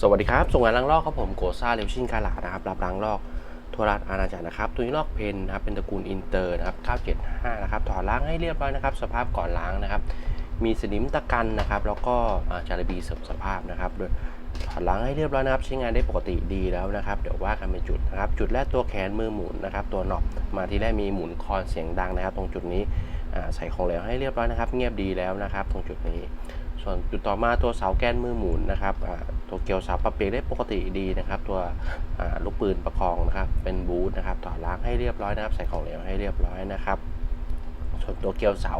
สวัสดีครับส่งงานล้างลอกครับผมโกซ่าเลวชินกาลานะครับรับล้างลอกทัวราชอาณาจักรนะครับตัวนี้ลอกเพนนะครับเป็นตระกูลอินเตอร์นะครับ975นะครับถอดล้างให้เรียบร้อยนะครับ สภาพก่อนล้างนะครับ มีสนิมตะกันนะครับ แล้วก็จาระบีเสริมสภาพนะครับโดยถอดล้างให้เรียบร้อยนะครับ ใช้งานได้ปกติดีแล้วนะครับเดี๋ยวว่ากันเป็นจุดนะครับ จุดแรกตัวแขนมือหมุนนะครับ ตัวน็อปมาที่แรกมีหมุนคอนเสียงดังนะครับ ตรงจุดนี้ใส่ของเหลวให้เรียบร้อยนะครับ เงียบดีแล้วนะครับ ตรงจุดนี้ ส่วนจุดต่อมาตัวเสาแกนมือหมุนนะครับ ตัวเกียวเสาปรับเปลี่ยนได้ปกติดีนะครับ ตัวลูกปืนประคองนะครับ เป็นบูทนะครับถอดล้างให้เรียบร้อยนะครับ ใส่ของเหลวให้เรียบร้อยนะครับส่วนตัวเกียวเสา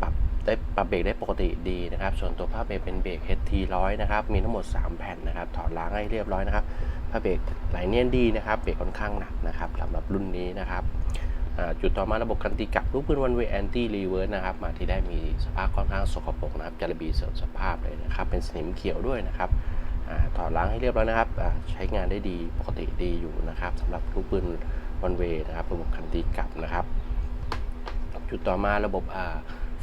ปรับได้ปรับเบรกได้ปกติดีนะครับ ส่วนตัวผ้าเบรกเป็นเบรก HT 100 นะครับ มีทั้งหมด 3 แผ่นนะครับ ถอดล้างให้เรียบร้อยนะครับผ้าเบรกไหลเนียนดีนะครับ เบรกค่อนข้างหนักนะครับสำหรับรุ่นนี้นะครับจุดต่อมาระบบกันตีกลับลูกปืนวันเวแอนตี้รีเวิร์สนะครับ มาที่ได้มีสภาพค่อนข้างสกปรกนะครับจาระบีเสริมสภาพเลยนะครับ เป็นสนิมเขียวด้วยนะครับ ล้างให้เรียบร้อยนะครับใช้งานได้ดีปกติดีอยู่นะครับสำหรับลูกปืนวันเวนะครับ ระบบกันตีกลับนะครับ จุดต่อมาระบบ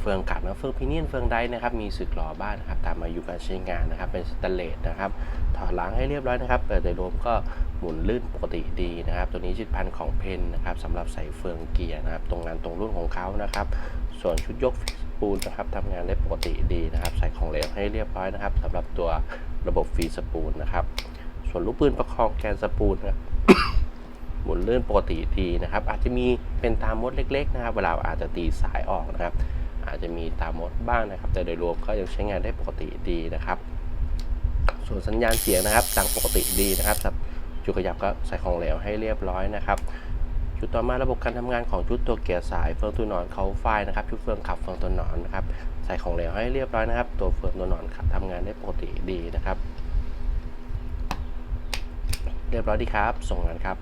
เฟืองกลับนะเฟืองพิเนียนเฟืองไดนะครับ มีสึกหล่อบ้านนะครับ ตามอายุการใช้งานนะครับ เป็นสแตนเลสนะครับถอดล้างให้เรียบร้อยนะครับเปิดโดยรวมก็หมุนลื่นปกติดีนะครับ ตัวนี้ชิดพันของเพนนะครับสำหรับใส่เฟืองเกียร์นะครับ ตรงงานตรงรุ่นของเขานะครับ ส่วนชุดยก ปูลนะครับทำงานได้ปกติดีนะครับ ใส่ของเหลวให้เรียบร้อยนะครับสำหรับตัวระบบฟรีสปูลนะครับ ส่วนลูกปืนประคองแกนสปูลนะครับหมุนลื่นปกติดีนะครับ อาจจะมีเป็นตามมดเล็ก ๆ นะครับ เวลาอาจจะตีสายออกนะครับ อาจจะมีตามมดบ้างนะครับ แต่โดยรวมก็ยังใช้งานได้ปกติดีนะครับ ส่วนสัญญาณเสียงนะครับดังปกติดีนะครับสำหรับจุดขยับก็ใส่ของเหลวให้เรียบร้อยนะครับ จุดต่อมาระบบการทำงานของชุดตัวเกียร์สายเฟืองตัวหนอนเขาไฟนะครับชุดเฟืองขับเฟืองตัวหนอนนะครับใส่ของเหลวให้เรียบร้อยนะครับ ตัวเฟืองตัวหนอนขับทำงานได้ปกติดีนะครับ เรียบร้อยดีครับ ส่งงานครับ